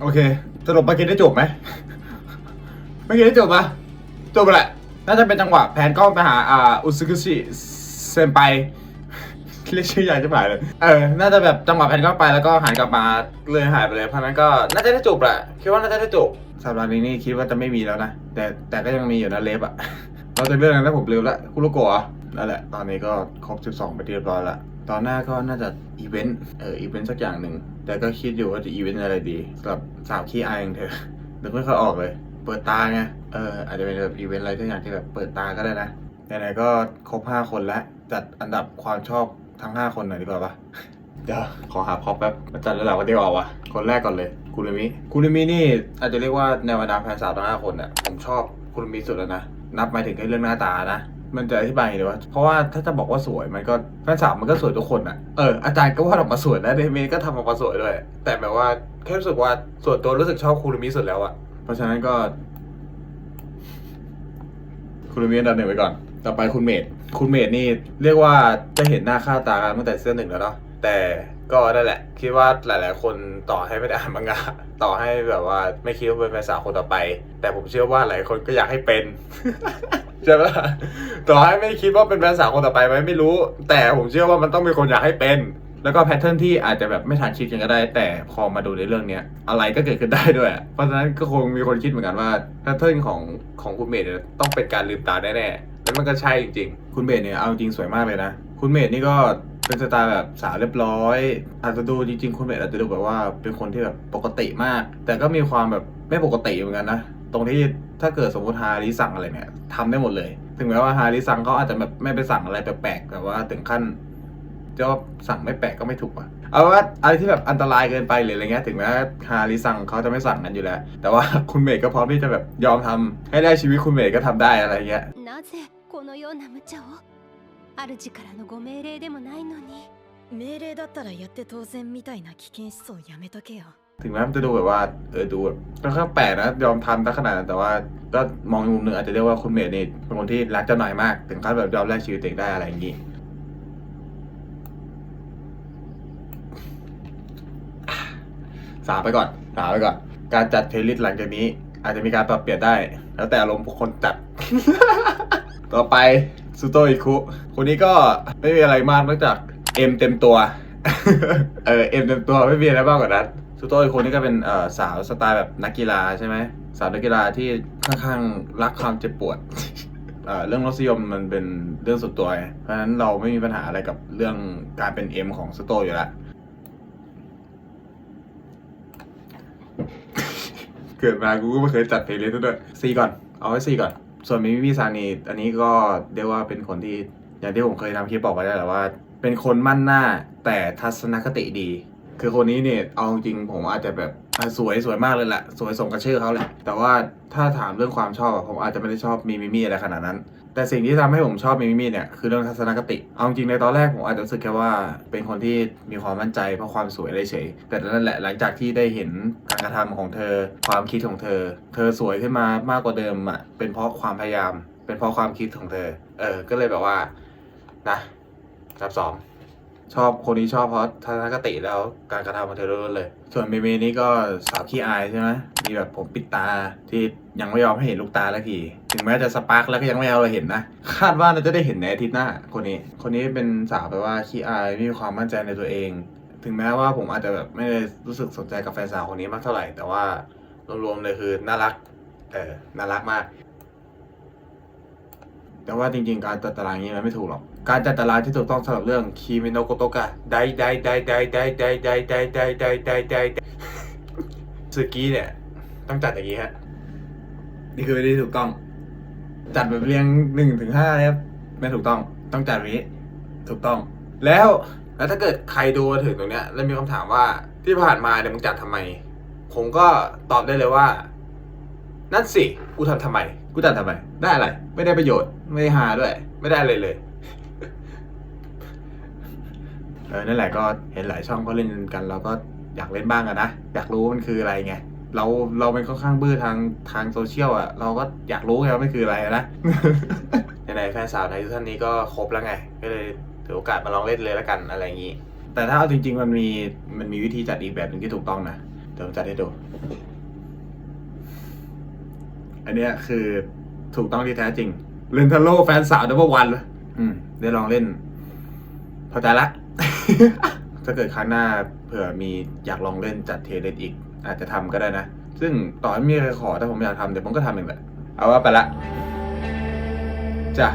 โอเคสรุปมื่อกี้ได้จบไหมมื่กี้ได้จบปะจบไปแหละน่าจะเป็นจังหวะแผนกล้องไปหาอ่าอุซึกุชิเซนไปเรียกชื่อใหญ่จะหายเลยเออน่าจะแบบจังหวะแผนกล้องไปแล้วก็หันกลับมาเลยหายไปเลยเพราะนั้นก็น่าจะได้จบแหละคิดว่าน่าจะได้จบสัปดาห์นี้นี่คิดว่าจะไม่มีแล้วนะแต่แต่ก็ยังมีอยู่นะเล็บอะเราจะเรื่องอะไรนะผมลืมละคุโรโกะนั่นแหละตอนนี้ก็ครบ 12 ไปเรียบร้อยละ ตอนหน้าก็น่าจะอีเวนต์เอออีเวนต์สักอย่างหนึ่ง แต่ก็คิดอยู่ว่าจะอีเวนต์อะไรดีสำหรับสาวขี้อายอย่างเธอนึกไม่ค่อยออกเลย เปิดตาไงเอออาจจะเป็นแบบอีเวนต์อะไรสักอย่างที่แบบเปิดตาก็ได้นะไหนๆก็ครบ5คนแล้วจัดอันดับความชอบทั้ง5คนหน่อยดีกว่าปะเดี๋ยวขอหาพร็อพแป๊บมาจัดระดับกันดีกว่าวะคนแรกก่อนเลยคุรุมิคุรุมินี่อาจจะเรียกว่าในบรรดาแฟนสาวทั้งห้าคนเนี่ยผมชอบคุรุมิสุดแล้วนะนับหมายถึงแค่เรื่องหน้าตานะ มันจะอธิบายยังไงดีวะเพราะว่าถ้าจะบอกว่าสวยมันก็แฟนสาวมันก็สวยทุกคนอะเอออาจารย์ก็ว่าออกมาสวยนะเดเมก็ทำออกมาสวยด้วย แต่แบบว่าแค่รู้สึกว่าส่วนตัวรู้สึกชอบคุรุมิสุดแล้วอะเพราะฉะนั้นก็คุณเมีอันดับหนึ่งไปก่อน ต่อไปคุณเมดคุณเมดนี่เรียกว่าจะเห็นหน้าค่าตากันตั้งแต่เสื้อหนึ่งแล้วเนาะแต่ก็นั่นแหละ คิดว่าหลาย ๆ คนต่อให้ไม่ได้อ่านมังงะต่อให้แบบว่าไม่คิดว่าเป็นแฟนสาวคนต่อไป แต่ผมเชื่อว่าหลายคนก็อยากให้เป็น ใช่ปะต่อให้ไม่คิดว่าเป็นแฟนสาวคนต่อไปไหมไม่รู้ แต่ผมเชื่อว่ามันต้องมีคนอยากให้เป็น แล้วก็แพทเทิร์นที่อาจจะแบบไม่ทันคิดกันก็ได้ แต่พอมาดูในเรื่องเนี้ยอะไรก็เกิดขึ้นได้ด้วย เพราะฉะนั้นก็คงมีคนคิดเหมือนกันว่าแพทเทิร์นของของคุณเมดเนี่ยต้องเป็นการลืมตาแน่ๆแล้วมันก็ใช่จริงๆ คุณเมดเนี่ยเอาจริงสวยมากเลยนะ คุณเมดนี่ก็เป็นสไตล์แบบสาวเรียบร้อย อาจจะดูจริงๆคุณเมดอาจจะดูแบบว่าเป็นคนที่แบบปกติมาก แต่ก็มีความแบบไม่ปกติเหมือนกันนะ ตรงที่ถ้าเกิดสมมติฮาริสั่งอะไรเนี่ยทำได้หมดเลย ถึงแม้ว่าฮาริสั่งเขาอาจจะแบบไม่ไปสั่งอะไรแปลกๆแต่ว่าถึงขั้น จะว่าสั่งไม่แปลกก็ไม่ถูกอ่ะ เอาว่าอะไรที่แบบอันตรายเกินไปหรืออะไรเงี้ย ถึงแม้ฮาริสั่งเขาจะไม่สั่งกันอยู่แล้ว แต่ว่า คุณเมย์ก็พร้อมที่จะแบบยอมทำให้ได้ชีวิตคุณเมย์ก็ทำได้อะไรเงี้ย なぜこのような無茶を主からのご命令でもないのに命令だったらやって当然みたいな危険思想やめとけよ ถึงแม้มันจะดูแบบว่า เออดูแบบค่อนข้างแปลกนะยอมทำตั้งขนาดนั้นแต่ว่าก็มองอีกมุมหนึ่งอาจจะเรียกว่าคุณเมย์นี่เป็นคนที่รักเจ้าหน่อยมาก ถึงขั้นแบบยอมแลกชีวิตตัวเองได้อะไรอย่างงี้สามไปก่อนสามไปก่อน การจัดเพลย์ลิสต์หลังจากนี้ อาจจะมีการปรับเปลี่ยนได้ แล้วแต่อารมณ์คนจัด ต่อไปซูโตอิคุคนนี้ก็ไม่มีอะไรมากนอกจากเอ็มเต็มตัว เออเอ็มเต็มตัวไม่มีอะไรมากกว่านั้น ซูโตอิคุนี่ก็เป็นสาวสไตล์แบบนักกีฬาใช่ไหมสาวนักกีฬาที่ค่อนข้างรักความเจ็บปวดเรื่องรสนิยมมันเป็นเรื่องส่วนตัวเพราะฉะนั้นเราไม่มีปัญหาอะไรกับเรื่องการเป็นเอ็มของซูโตอยู่แล้วเกิดมากูก็ไม่เคยจัดเพลย์ลิสต์ด้วยซีก่อน เอาไว้ซีก่อน ส่วนมิมิมิซานีอันนี้ก็เรียกว่าเป็นคนที่อย่างที่ผมเคยทำคลิปบอกไปแล้วแหละว่า เป็นคนมั่นหน้าแต่ทัศนคติดี คือคนนี้เนี่ยเอาจริงผมอาจจะแบบสวยสวยมากเลยแหละสวยสมกับชื่อเขาแหละ แต่ว่าถ้าถามเรื่องความชอบผมอาจจะไม่ได้ชอบมิมิมิอะไรขนาดนั้น แต่สิ่งที่ทำให้ผมชอบมิมิมิเนี่ยคือเรื่องทัศนคติ เอาจริงในตอนแรกผมอาจจะรู้สึกแค่ว่าเป็นคนที่มีความมั่นใจเพราะความสวยเฉยแต่นั่นแหละหลังจากที่ได้เห็นการกระทำของเธอ ความคิดของเธอ เธอสวยขึ้นมามากกว่าเดิมอะเป็นเพราะความพยายาม เป็นเพราะความคิดของเธอ เออก็เลยแบบว่านะจับสอง ชอบคนนี้ชอบเพราะทัศนคติแล้วการกระทำของเธอล้วนเลย ส่วนเมเมนี่ก็สาวขี้อายใช่ไหมมีแบบผมปิดตาที่ยังไม่ยอมให้เห็นลูกตาแล้วที ถึงแม้จะสปาร์กแล้วก็ยังไม่เอาเราเห็นนะ คาดว่าเราจะได้เห็นในอาทิตย์หน้าคนนี้ คนนี้เป็นสาวแบบว่าขี้อายไม่มีความมั่นใจในตัวเอง ถึงแม้ว่าผมอาจจะแบบไม่ได้รู้สึกสนใจกับแฟนสาวคนนี้มากเท่าไหร่ แต่ว่ารวมๆเลยคือน่ารัก เออ น่ารักมาก แต่ว่าจริงๆ การจัดตารางนี้มันไม่ถูกหรอก การจัดตารางที่ถูกต้องสำหรับเรื่องคีเมโนโกโตกะได้ได้ได้ได้ได้ได้ได้ได้ได้ได้ได้ไดไดสึกี้เนี่ย ต้องจัดอย่างนี้ฮะ นี่คือวิธีถูกต้อง จัดแบบเรียงหนึ่งถึงห้าครับไม่ถูกต้อง ต้องจัดแบบนี้ ถูกต้อง แล้วแล้วถ้าเกิดใครดูมาถึงตรงเนี้ย แล้วมีคำถามว่าที่ผ่านมาเนี่ยมึงจัดทำไม ผมก็ตอบได้เลยว่า นั่นสิกูทำทำไม กูจัดทำไม ได้อะไร ไม่ได้ประโยชน์ ไม่ได้หาด้วย ไม่ได้อะไรเลย เออ นั่นแหละก็เห็นหลายช่องเขาเล่นกันเราก็อยากเล่นบ้างอะนะ อยากรู้มันคืออะไรไง เราเราเป็นค่อนข้างบื้อทางทางโซเชียลอะเราก็อยากรู้ไงว่ามันคืออะไรนะไหนๆแฟนสาวในทุกท่านนี้ก็ครบแล้วไง ก็เลยถือโอกาสมาลองเล่นเลยแล้วกันอะไรอย่างนี้ แต่ถ้าเอาจริง ๆ มันมีมันมีวิธีจัดอีกแบบหนึ่งที่ถูกต้องนะ เดี๋ยวจัดให้ดู อันเนี้ยคือถูกต้องที่แท้จริงเรนทาโลแฟนสาวดับเบิลวันเลยอืมได้ลองเล่นพอใจละ ถ้าเกิดครั้งหน้าเผื่อมีอยากลองเล่นจัดเทเลนอีก อาจจะทำก็ได้นะ ซึ่งต่อให้ไม่มีใครขอถ้าผมอยากทำเดี๋ยวผมก็ทำเองแหละ เอาว่าไปละจ้ะ